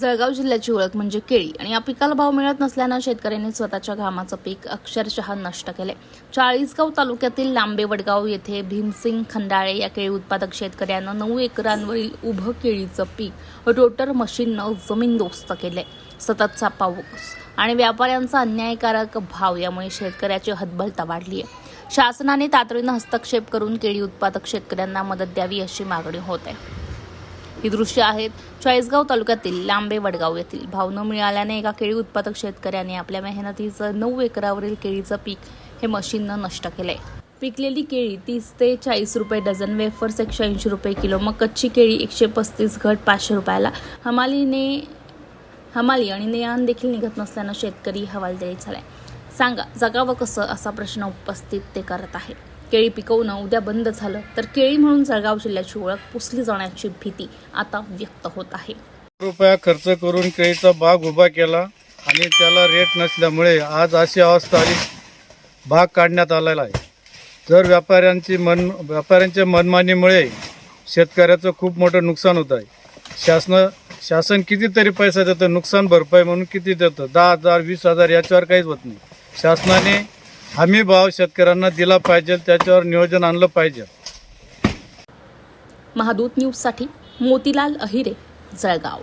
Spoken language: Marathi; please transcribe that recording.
जळगाव जिल्ह्याची ओळख म्हणजे केळी. आणि या पिकाला भाव मिळत नसल्यानं शेतकऱ्यांनी स्वतःच्या घामाचं पीक अक्षरशः नष्ट केले चाळीसगाव तालुक्यातील लांबे वडगाव येथे भीमसिंग खंडाळे या केळी उत्पादक शेतकऱ्यानं नऊ एकरांवरील उभं केळीचं पीक रोटर मशीननं जमीनदोस्त केले सततचा पाऊस आणि व्यापाऱ्यांचा अन्यायकारक भाव यामुळे शेतकऱ्याची हतबलता वाढली आहे शासनाने तातडीनं हस्तक्षेप करून केळी उत्पादक शेतकऱ्यांना मदत द्यावी अशी मागणी होत आहे. ही दृश्य आहेत. चाळीसगाव तालुक्यातील लांबे वडगाव येथील भाव न मिळाल्याने एका केळी उत्पादक शेतकऱ्याने आपल्या मेहनतीचं नऊ एकरावरील केळीचं पीक हे मशीननं नष्ट केलंय. पिकलेली केळी तीस ते चाळीस रुपये डझन वेफर्स एकशे ऐंशी रुपये किलो मग कच्ची केळी एकशे पस्तीस घट पाचशे रुपयाला. हमालीने हमाली आणि नेयान देखील निघत नसल्यानं शेतकरी हवालदिल झालाय. सांगा जगावं कसं असा प्रश्न उपस्थित ते करत आहे केळी पिकवणं उद्या बंद झालं तर केळी म्हणून जळगाव जिल्ह्याची ओळख पुसली जाण्याची भीती आता व्यक्त होत आहे. रुपया खर्च करून केळीचा बाग उभा केला आणि त्याला रेट नसल्यामुळे आज अशी अवस्था आली भाग काढण्यात आलेला आहे. जर व्यापाऱ्यांची मन व्यापाऱ्यांच्या मनमानीमुळे शेतकऱ्याचं खूप मोठं नुकसान होत आहे. शासन शासन कितीतरी पैसा देतं नुकसान भरपाई म्हणून किती देतं? दहा हजार वीस हजार याच्यावर काहीच होत नाही. शासनाने हमी भाव शेतकऱ्यांना दिला पाहिजे त्याच्यावर नियोजन आणलं पाहिजे. महादूत न्यूजसाठी मोतीलाल अहिरे जळगाव.